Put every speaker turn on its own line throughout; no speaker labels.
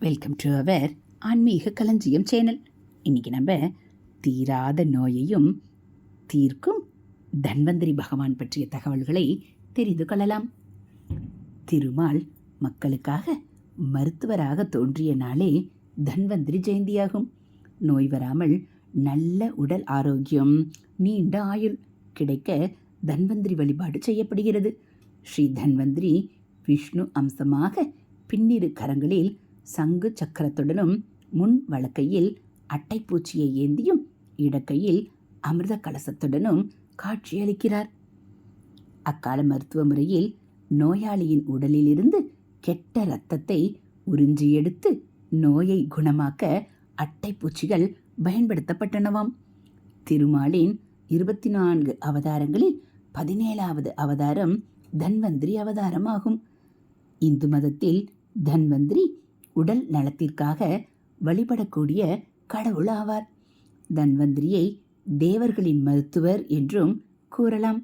Welcome to our ஆன்மீக களஞ்சியம் channel இன்றைக்கி நம்ம தீராத நோயையும் தீர்க்கும் தன்வந்திரி பகவான் பற்றிய தகவல்களை தெரிந்து கொள்ளலாம். திருமால் மக்களுக்காக மருத்துவராக தோன்றிய நாளே தன்வந்திரி ஜெயந்தியாகும். நோய் வராமல் நல்ல உடல் ஆரோக்கியம் நீண்ட ஆயுள் கிடைக்க தன்வந்திரி வழிபாடு செய்யப்படுகிறது. ஸ்ரீ தன்வந்திரி விஷ்ணு அம்சமாக பின்னிரு கரங்களில் சங்கு சக்கரத்துடனும் முன் வழக்கையில் அட்டைப்பூச்சியை ஏந்தியும் இடக்கையில் அமிர்த கலசத்துடனும் காட்சியளிக்கிறார். அக்கால மருத்துவ முறையில் நோயாளியின் உடலிலிருந்து கெட்ட இரத்தத்தை உறிஞ்சி எடுத்து நோயை குணமாக்க அட்டைப்பூச்சிகள் பயன்படுத்தப்பட்டனவாம். திருமாலின் இருபத்தி நான்கு அவதாரங்களில் பதினேழாவது அவதாரம் தன்வந்திரி அவதாரம் ஆகும் இந்து மதத்தில் தன்வந்திரி உடல் நலத்திற்காக வழிபடக்கூடிய கடவுள் ஆவார். தன்வந்திரியை தேவர்களின் மருத்துவர் என்றும் கூறலாம்.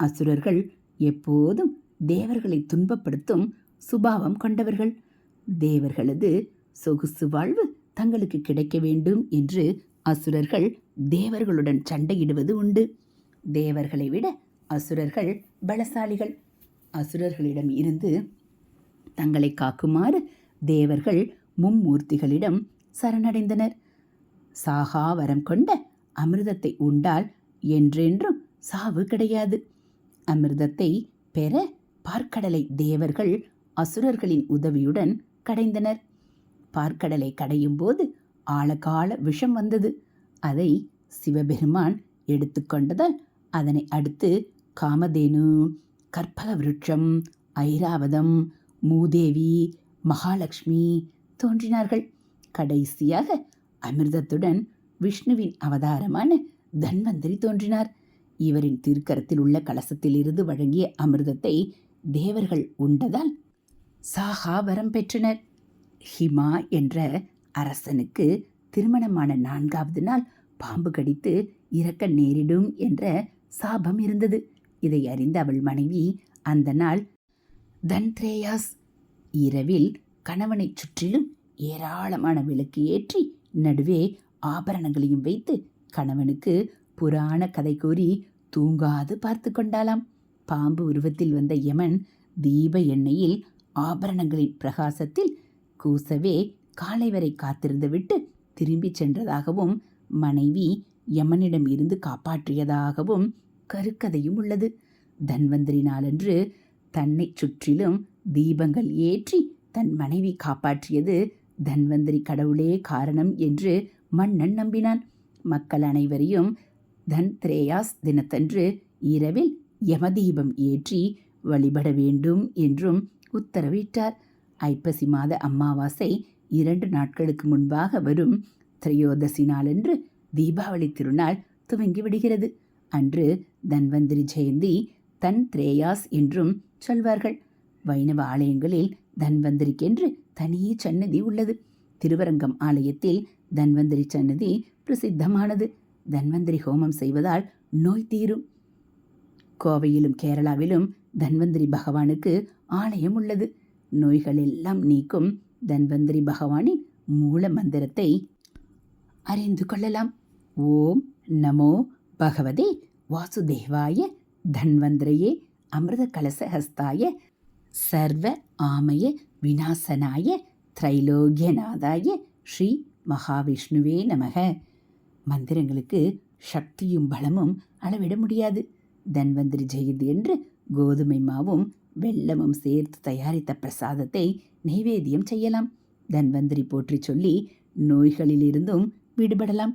அசுரர்கள் எப்போதும் தேவர்களை துன்பப்படுத்தும் சுபாவம் கொண்டவர்கள். தேவர்களது சொகுசு வாழ்வு தங்களுக்கு கிடைக்க வேண்டும் என்று அசுரர்கள் தேவர்களுடன் சண்டையிடுவது உண்டு. தேவர்களை விட அசுரர்கள் பலசாலிகள். அசுரர்களிடம் இருந்து தங்களை காக்குமாறு தேவர்கள் மும்மூர்த்திகளிடம் சரணடைந்தனர். சாகாவரம் கொண்ட அமிர்தத்தை உண்டால் என்றென்றும் சாவு கிடையாது. அமிர்தத்தை பெற பார்க்கடலை தேவர்கள் அசுரர்களின் உதவியுடன் கடைந்தனர். பார்க்கடலை கடையும் போது ஆழகால விஷம் வந்தது. அதை சிவபெருமான் எடுத்துக்கொண்டதால் அதனை அடுத்து காமதேனு கற்பக விருட்சம் ஐராவதம் மூதேவி மகாலட்சுமி தோன்றினார்கள். கடைசியாக அமிர்தத்துடன் விஷ்ணுவின் அவதாரமான தன்வந்திரி தோன்றினார். இவரின் திருக்கரத்தில் உள்ள கலசத்திலிருந்து வழங்கிய அமிர்தத்தை தேவர்கள் உண்டதால் சாகா வரம் பெற்றனர். ஹிமா என்ற அரசனுக்கு திருமணமான நான்காவது நாள் பாம்பு கடித்து இறக்க நேரிடும் என்ற சாபம் இருந்தது. இதை அறிந்த அவள் மனைவி அந்த நாள் தன்த்ரேயாஸ் இரவில் கணவனைச் சுற்றிலும் ஏராளமான விளக்கு ஏற்றி நடுவே ஆபரணங்களையும் வைத்து கணவனுக்கு புராண கதை கூறி தூங்காது பார்த்து கொண்டாலாம் பாம்பு உருவத்தில் வந்த யமன் தீப எண்ணெயில் ஆபரணங்களின் பிரகாசத்தில் கூசவே காலை வரை காத்திருந்து விட்டு திரும்பிச் சென்றதாகவும் மனைவி யமனிடம் இருந்து காப்பாற்றியதாகவும் கருக்கதையும் உள்ளது. தன்வந்திரி நாளன்று தன்னை சுற்றிலும் தீபங்கள் ஏற்றி தன் மனைவி காப்பாற்றியது தன்வந்திரி கடவுளே காரணம் என்று மன்னன் நம்பினான். மக்கள் அனைவரையும் தன் திரேயாஸ் தினத்தன்று இரவில் யமதீபம் ஏற்றி வழிபட வேண்டும் என்றும் உத்தரவிட்டார். ஐப்பசி மாத அமாவாசை இரண்டு நாட்களுக்கு முன்பாக வரும் திரையோதசி நாளன்று தீபாவளி திருநாள் துவங்கி விடுகிறது அன்று தன்வந்திரி ஜெயந்தி தன் திரேயாஸ் என்றும் சொல்வார்கள். வைணவ ஆலயங்களில் தன்வந்திரிக்கென்று தனி சன்னதி உள்ளது. திருவரங்கம் ஆலயத்தில் தன்வந்திரி சன்னதி பிரசித்தமானது. தன்வந்திரி ஹோமம் செய்வதால் நோய் தீரும். கோவையிலும் கேரளாவிலும் தன்வந்திரி பகவானுக்கு ஆலயம் உள்ளது. நோய்கள் எல்லாம் நீக்கும் தன்வந்திரி பகவானின் மூல மந்திரத்தை அறிந்து கொள்ளலாம். ஓம் நமோ பகவதே வாசுதேவாய தன்வந்திரையே அமிர்த கலசஹஸ்தாய சர்வ ஆமய விநாசனாய திரைலோக்கியநாதாய ஸ்ரீ மகாவிஷ்ணுவே நமக மந்திரங்களுக்கு சக்தியும் பலமும் அளவிட முடியாது. தன்வந்திரி ஜெயந்தி என்று கோதுமை மாவும் வெள்ளமும் சேர்த்து தயாரித்த பிரசாதத்தை நைவேத்தியம் செய்யலாம். தன்வந்திரி போற்றி சொல்லி நோய்களிலிருந்தும் விடுபடலாம்.